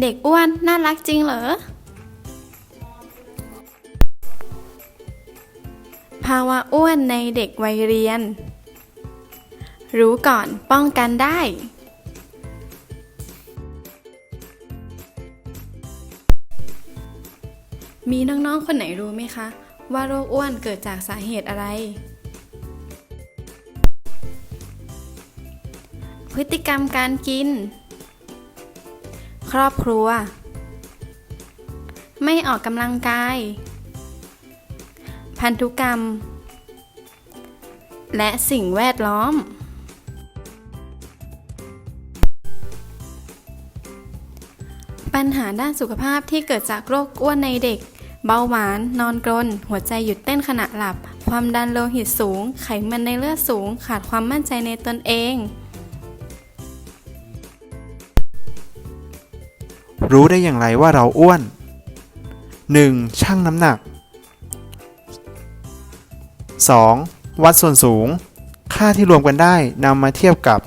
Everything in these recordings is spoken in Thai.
เด็กอ้วนน่ารักจริงเหรอ ภาวะอ้วนในเด็กวัยเรียน รู้ก่อนป้องกันได้ มีน้อง ๆ คนไหนรู้ไหมคะ ว่าโรคอ้วนเกิดจากสาเหตุอะไร พฤติกรรมการกิน ครอบครัว ไม่ออกกำลังกาย พันธุกรรม และสิ่งแวดล้อม ปัญหาด้านสุขภาพที่เกิดจากโรคอ้วนในเด็ก เบาหวาน นอนกรน หัวใจหยุดเต้นขณะหลับ ความดันโลหิตสูง ไขมันในเลือดสูง ขาดความมั่นใจในตนเอง รู้ได้อย่างไรว่าเราอ้วน 1. ชั่งน้ำหนัก 2. วัดส่วนสูง ค่าที่รวมกันได้นำมาเทียบกับ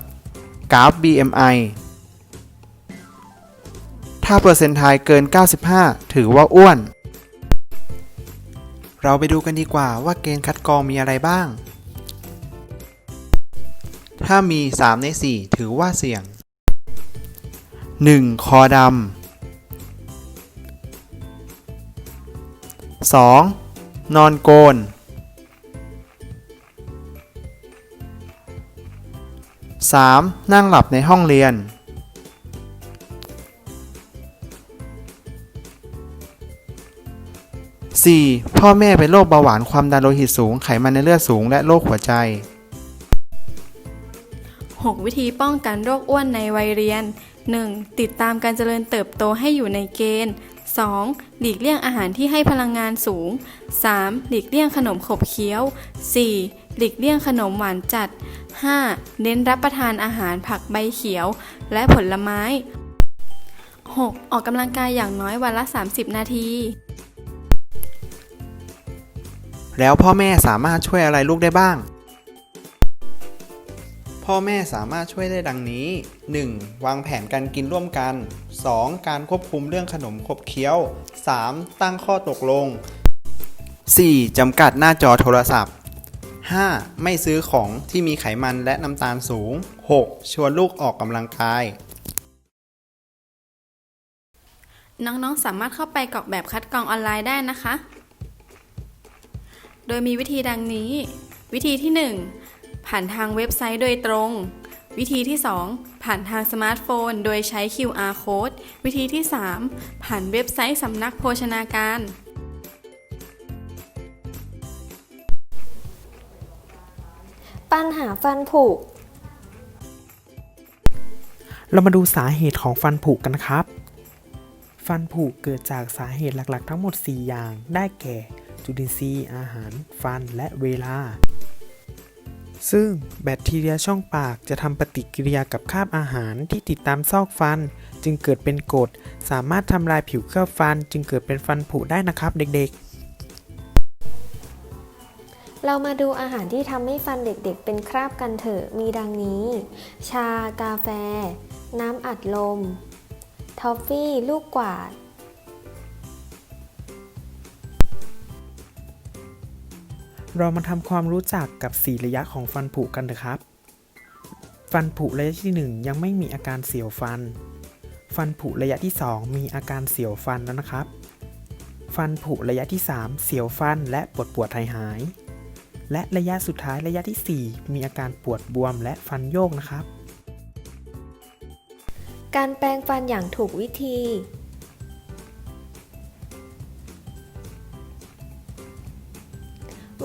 กราฟ BMI ถ้าเปอร์เซ็นต์ไทยเกิน 95 ถือว่าอ้วน เราไปดูกันดีกว่าว่าเกณฑ์คัดกรองมีอะไรบ้าง ถ้ามี 3 ใน 4 ถือว่าเสี่ยง 1. คอดำ 2. นอนโกน 3. นั่งหลับในห้องเรียน 4. พ่อแม่เป็นโรคเบาหวานความดันโลหิตสูงไขมันในเลือดสูงและโรคหัวใจ 6 วิธีป้องกันโรคอ้วนในวัยเรียน 1. ติดตามการเจริญเติบโตให้อยู่ในเกณฑ์ 2. หลีกเลี่ยงอาหารที่ให้พลังงานสูง 3. หลีกเลี่ยงขนมขบเคี้ยว 4. หลีกเลี่ยงขนมหวานจัด 5. เน้นรับประทานอาหารผักใบเขียว และผลไม้ 6. ออกกำลังกายอย่างน้อยวันละ 30 นาที แล้วพ่อแม่สามารถช่วยอะไรลูกได้บ้าง พ่อแม่สามารถช่วยได้ดังนี้ 1. วางแผนการกินร่วมกัน 2. การควบคุมเรื่องขนมขบเคี้ยว 3. ตั้งข้อตกลง 4. จำกัดหน้าจอโทรศัพท์ 5. ไม่ซื้อของที่มีไขมันและน้ำตาลสูง 6. ชวนลูกออกกำลังกาย น้องๆ สามารถเข้าไปกรอกแบบคัดกรองออนไลน์ได้นะคะ โดยมีวิธีดังนี้ วิธีที่ 1 ผ่านทางเว็บไซต์โดยตรง วิธีที่ 2 ผ่านทางสมาร์ทโฟน โดยใช้ QR code วิธีที่ 3 ผ่านเว็บไซต์สำนักโภชนาการ ปัญหาฟันผุ เรามาดูสาเหตุของฟันผุกันนะครับ ฟันผุเกิดจากสาเหตุหลักๆ ทั้งหมด 4 อย่างได้แก่ จุลินทรีย์อาหาร ฟันและเวลา ซึ่งแบคทีเรียช่องปากจะทำปฏิกิริยากับคราบอาหารที่ติดตามซอกฟัน จึงเกิดเป็นกรดสามารถทำลายผิวเคลือบฟัน จึงเกิดเป็นฟันผุได้นะครับเด็กๆเรามาดูอาหารที่ทำให้ฟันเด็กๆ เป็นคราบกันเถอะ มีดังนี้ ชา กาแฟ น้ำอัดลม ทอฟฟี่ ลูกกวาด เรามาทำความรู้จักกับ 4 ระยะของฟันผุกันเถอะครับ ฟันผุระยะที่ 1 ยังไม่มีอาการเสียวฟัน ฟันผุระยะที่ 2 มีอาการเสียวฟันแล้วนะครับ ฟันผุระยะที่ 3 เสียวฟันและปวดปวดหายหาย และระยะสุดท้ายระยะทีสี่4 มีอาการปวดบวมและฟันโยกนะครับ การแปรงฟันอย่างถูกวิธี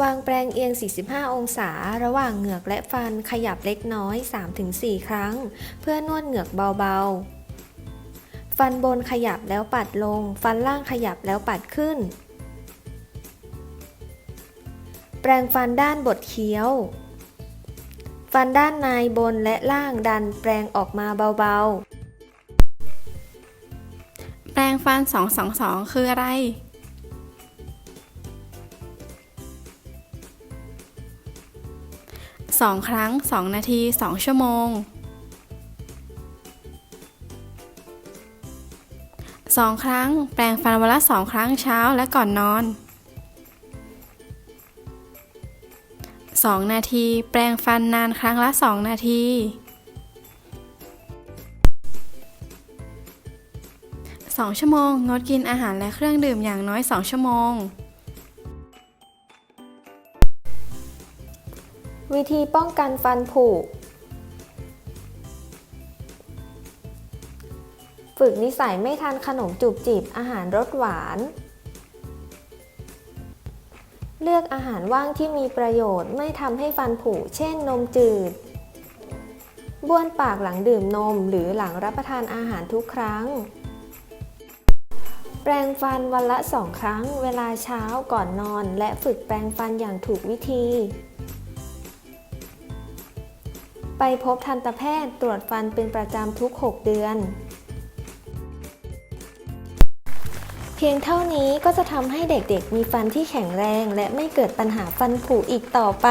วางแปรงเอียง 45 องศา ระหว่างเหงือกและฟันขยับเล็กน้อย 3-4 ครั้ง เพื่อนวดเหงือกเบาๆ ฟันบนขยับแล้วปัดลง ฟันล่างขยับแล้วปัดขึ้น แปรงฟันด้านบดเคี้ยว ฟันด้านในบนและล่างดันแปรงออกมาเบาๆ แปรงฟัน 222 คืออะไร 2 ครั้ง 2 นาที 2 ชั่วโมง 2 ครั้ง แปรงฟันวันละ 2 ครั้งเช้าและก่อนนอน 2 นาที แปรงฟันนานครั้งละ 2 นาที2ชั่วโมง งดกินอาหารและเครื่องดื่มอย่างน้อย 2 ชั่วโมง วิธีป้องกันฟันผุ ฝึกนิสัยไม่ทานขนมจุบจิบอาหารรสหวาน เลือกอาหารว่างที่มีประโยชน์ไม่ทำให้ฟันผุ เช่นนมจืด บ้วนปากหลังดื่มนมหรือหลังรับประทานอาหารทุกครั้ง แปรงฟันวันละสองครั้ง เวลาเช้าก่อนนอน และฝึกแปรงฟันอย่างถูกวิธี ไปพบทันตแพทย์ตรวจฟันเป็นประจำทุก 6 เดือน เพียงเท่านี้ก็จะทำให้เด็กๆมีฟันที่แข็งแรง และไม่เกิดปัญหาฟันผุอีกต่อไป